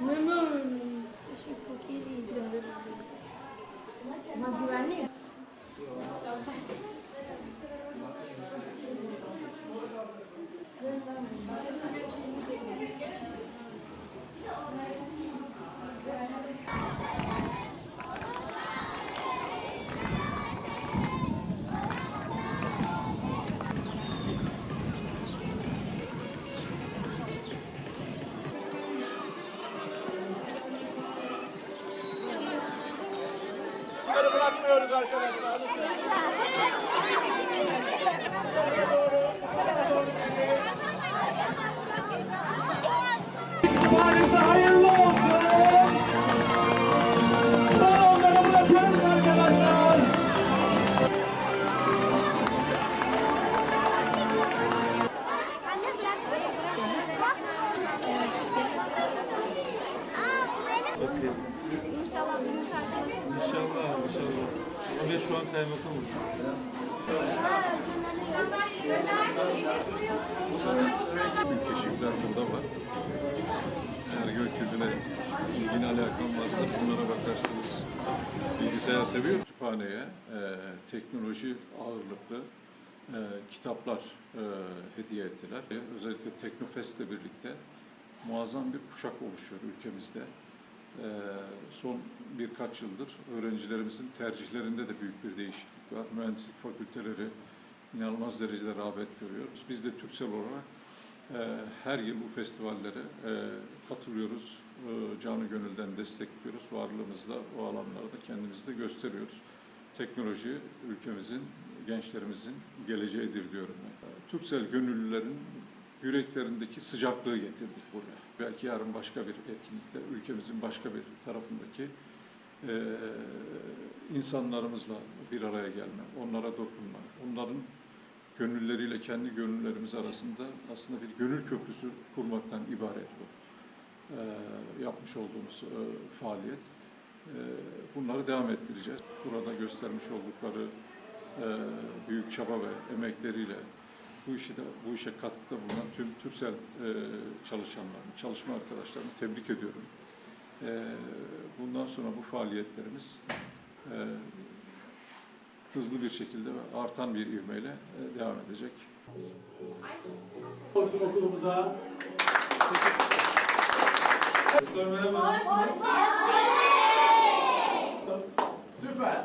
Meu nome, tipo, querido. Uma dualinha? Bunları bırakmıyoruz arkadaşlar. Benim. İnşallah bunu karşılaşırız. İnşallah, inşallah. Ama ben şu an kaymakamım. Bütün keşifler burada var. Eğer gökyüzüne ilgin alakan varsa bunlara bakarsınız. Bilgisayar seviyor. Kütüphaneye e, teknoloji ağırlıklı e, kitaplar e, hediye ettiler. E, Özellikle Teknofest'le birlikte muazzam bir kuşak oluşuyor ülkemizde. E, son birkaç yıldır öğrencilerimizin tercihlerinde de büyük bir değişiklik var. Mühendislik fakülteleri inanılmaz derecede rağbet görüyoruz. Biz de Türksel olarak e, her yıl bu festivallere e, katılıyoruz. E, canı gönülden destekliyoruz. Varlığımızla o alanlarda kendimizi de gösteriyoruz. Teknoloji ülkemizin, gençlerimizin geleceğidir diyorum Türksel gönüllülerin yüreklerindeki sıcaklığı getirdik buraya. Belki yarın başka bir etkinlikte ülkemizin başka bir tarafındaki e, insanlarımızla bir araya gelme, onlara dokunma, onların gönülleriyle kendi gönüllerimiz arasında aslında bir gönül köprüsü kurmaktan ibaret bu. E, yapmış olduğumuz e, faaliyet. E, bunları devam ettireceğiz. Burada göstermiş oldukları e, büyük çaba ve emekleriyle bu işi de bu işe katkıda bulunan tüm Türksel e, çalışanlarımı, çalışma arkadaşlarımı tebrik ediyorum. E, bundan sonra bu faaliyetlerimiz e, hızlı bir şekilde ve artan bir ivmeyle e, devam edecek. Olsun okulumuza. Merhaba. Süper.